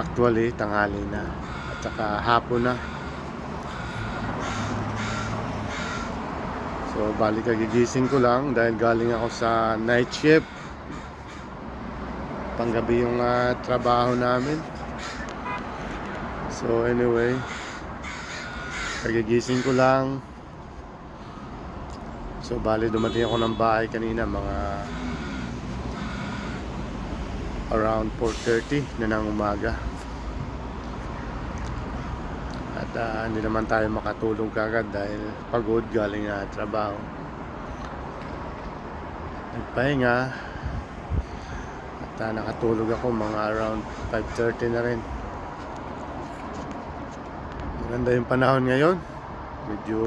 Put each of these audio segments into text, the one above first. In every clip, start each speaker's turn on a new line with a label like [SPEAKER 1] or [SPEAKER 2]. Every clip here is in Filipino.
[SPEAKER 1] Actually, tanghali na. At saka hapon na. So, balik kagigising ko lang dahil galing ako sa night shift. Panggabi yung ah, trabaho namin. So, anyway, kagigising ko lang. So, bali dumating ako ng bahay kanina mga around 4.30 na ng umaga. At ah, hindi naman tayo makatulog kagad dahil pagod galing na trabaho. Nagpahinga. At ah, nakatulog ako mga around 5.30 na rin. Maganda yung panahon ngayon. Medyo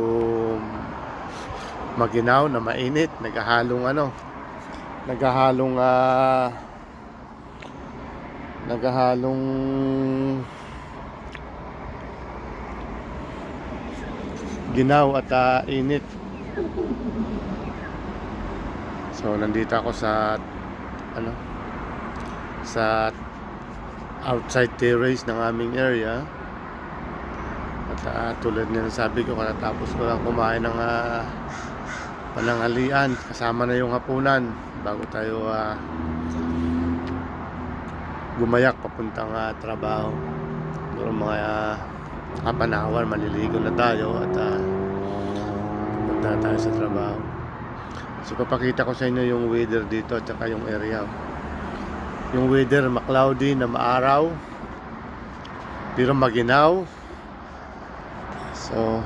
[SPEAKER 1] maginaw na mainit. Naghahalong ano. Naghahalong ah naghahalong ginaw at ah, init. So nandito ako sa ano sa outside terrace ng aming area. At ah, tulad ng sabi ko katatapos ko lang kumain ng ah, panangalian kasama na yung hapunan bago tayo ah, gumayak papuntang ah, trabaho. Siguro mga uh, half maliligo na tayo at uh, punta na tayo sa trabaho. So papakita ko sa inyo yung weather dito at saka yung area. Yung weather maklaudy na maaraw pero maginaw. So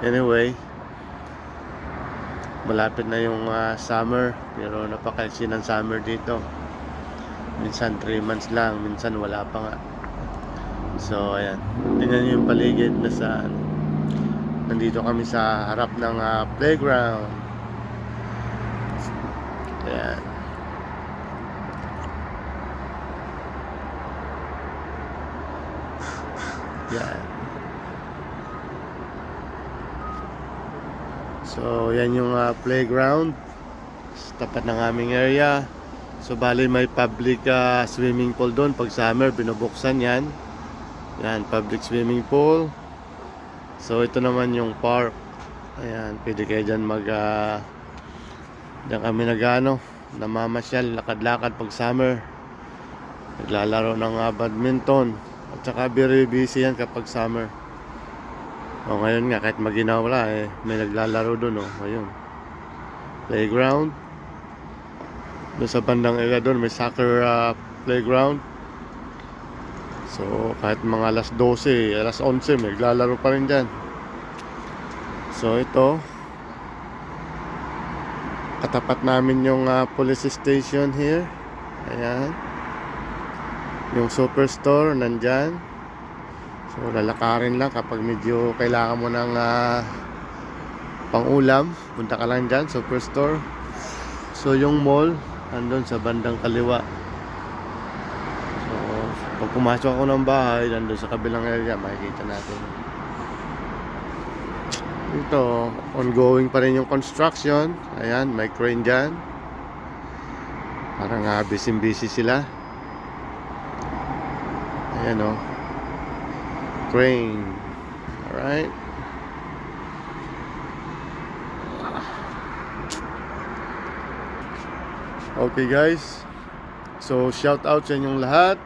[SPEAKER 1] anyway, malapit na yung ah, summer pero napakaiksi ng summer dito. Minsan 3 months lang, minsan wala pa nga. So, ayan. Tingnan niyo yung paligid na sa nandito kami sa harap ng ah, playground. Ayan. Yan. So, yan yung ah, playground. Sa tapat ng aming area. So bali may public ah, swimming pool doon pag summer binubuksan yan. Yan, public swimming pool. So ito naman yung park. Ayan, pwede kayo dyan mag uh, Diyan kami nagano, namamasyal, lakad-lakad pag summer. Naglalaro ng ah, badminton. At saka very busy yan kapag summer. O ngayon nga, kahit maginaw wala eh, may naglalaro doon oh, ngayon. Playground. Doon sa bandang area doon, may soccer ah, playground. So, kahit mga alas 12, alas 11, may naglalaro pa rin dyan. So, ito. Katapat namin yung ah, police station here. Ayan. Yung superstore, nandyan. So, lalakarin lang kapag medyo kailangan mo ng ah, pang-ulam. Punta ka lang dyan, superstore. So, yung mall, andun sa bandang kaliwa. So, pag pumasok ako ng bahay, nandun sa kabilang area, makikita natin. Ito, ongoing pa rin yung construction. Ayan, may crane dyan. Parang uh, busy-busy sila. Ayan o. Oh. Crane. Alright. Okay guys. So shout out sa inyong lahat.